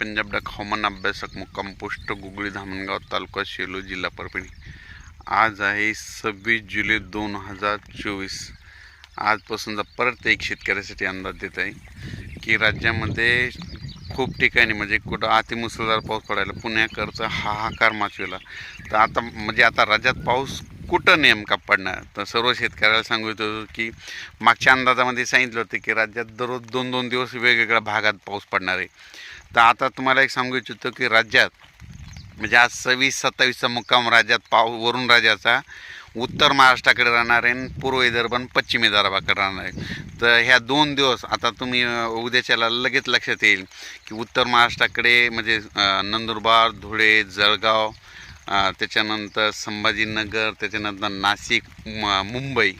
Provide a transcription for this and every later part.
Punjab duck हवामान अभ्यासक मुक्काम पोस्ट गुगळी धामणगाव तालुका शेलू जिल्हा परभणी. आज आहे सव्वीस जुलै दोन हजार चोवीस. आजपासूनचा परत एक शेतकऱ्यासाठी अंदाज देत आहे की राज्यामध्ये खूप ठिकाणी म्हणजे कुठं अतिमुसळधार पाऊस पडायला पुण्याकरचा हाहाकार माचविला. तर आता म्हणजे आता राज्यात पाऊस कुठं नेमका पडणार? तर सर्व शेतकऱ्याला सांगू इच्छितो की मागच्या अंदाजामध्ये सांगितलं होतं की राज्यात दररोज दोन दोन दिवस वेगवेगळ्या भागात पाऊस पडणार आहे. तर आता तुम्हाला एक सांगू इच्छितो की राज्यात म्हणजे आज सव्वीस सत्तावीसचा मुक्काम राज्यात पाऊ वरून राज्याचा उत्तर महाराष्ट्राकडे राहणार आहे आणि पूर्व विदर्भ पश्चिम विदर्भाकडे राहणार आहे. तर ह्या दोन दिवस आता तुम्ही उद्याच्याला लगेच लक्षात येईल की उत्तर महाराष्ट्राकडे म्हणजे नंदुरबार धुळे जळगाव त्याच्यानंतर संभाजीनगर त्याच्यानंतर नाशिक म- मुंबई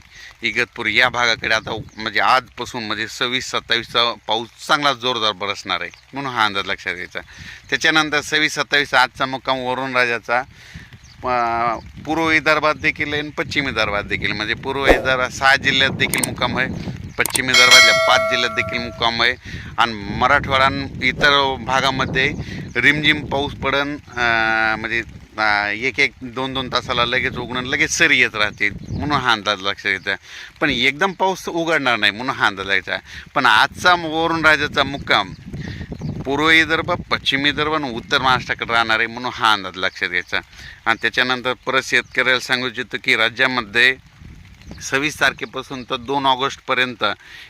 इगतपूर या भागाकडे आता म्हणजे आजपासून म्हणजे सव्वीस सत्तावीसचा पाऊस चांगला जोरदार बरसणार आहे म्हणून हा अंदाज लक्षात घ्यायचा. त्याच्यानंतर सव्वीस सत्तावीस आजचा मुक्काम वरून राजाचा पूर्व विदर्भात देखील आहे आणि पश्चिम विदर्भात देखील. म्हणजे पूर्व विदर्भात सहा जिल्ह्यात देखील मुक्काम आहे पश्चिम विदर्भातल्या पाच जिल्ह्यात देखील मुक्काम आहे. आणि मराठवाडा इतर भागामध्ये रिमझिम पाऊस पडन म्हणजे एक एक दोन दोन तासाला लगेच उघडून लगेच सरी येत राहतील. म्हणून हा अंदाज लक्षात घ्यायचा पण एकदम पाऊस उघडणार नाही म्हणून हा अंदाज घ्यायचा पण आजचा वरून राजाचा मुक्काम पूर्व विदर्भ पश्चिम विदर्भ आणि उत्तर महाराष्ट्राकडे राहणार आहे म्हणून हा अंदाज लक्षात घ्यायचा आणि त्याच्यानंतर परत शेतकऱ्याला सांगू इच्छितो की राज्यामध्ये सव्वीस तारखेपासून तर दोन ऑगस्टपर्यंत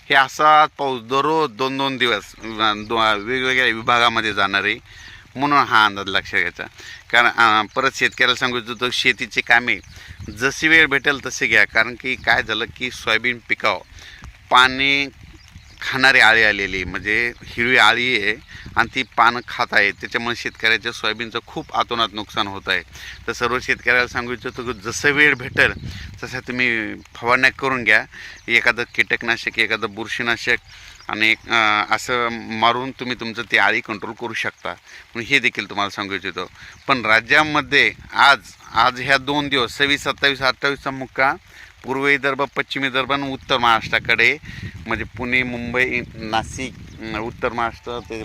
हे असा पाऊस दररोज दोन दोन दिवस दो वेगवेगळ्या विभागामध्ये जाणार. आहे म्हणून हा अंदाज लक्षात घ्यायचा. कारण परत शेतकऱ्याला सांगू इच्छितो शेतीचे कामे जशी वेळ भेटेल तसे घ्या. कारण की काय झालं की सोयाबीन पिकावं पाणी खाणारी आळी आलेली म्हणजे हिरवी आळी आहे आणि ती पानं खात आहे. त्याच्यामुळे शेतकऱ्याच्या सोयाबीनचं खूप आतोनात नुकसान होत आहे. तर सर्व शेतकऱ्याला सांगू इच्छितो की जसं वेळ भेटेल तसं तुम्ही फवारण्या करून घ्या. एखादं कीटकनाशक एखादं बुरशीनाशक आणि असं मारून तुम्ही तुमचं ते आळी कंट्रोल करू शकता. म्हणून हे देखील तुम्हाला सांगू इच्छितो पण राज्यामध्ये आज आज ह्या दोन दिवस सव्वीस सत्तावीस अठ्ठावीसचा मुक्का पूर्व विदर्भ पश्चिम विदर्भ आणि उत्तर महाराष्ट्राकडे म्हणजे पुणे मुंबई नाशिक उत्तर महाराष्ट्र ते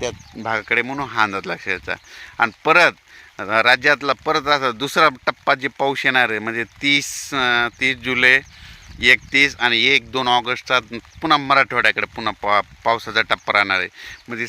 त्या भागाकडे म्हणून हा अंदाज लक्ष द्यायचा आणि परत राज्यातला परत असा दुसरा टप्पा जे पाऊस येणार आहे म्हणजे तीस तीस जुलै एकतीस आणि एक दोन ऑगस्टचा पुन्हा मराठवाड्याकडे पुन्हा पा पावसाचा टप्पा राहणार आहे. म्हणजे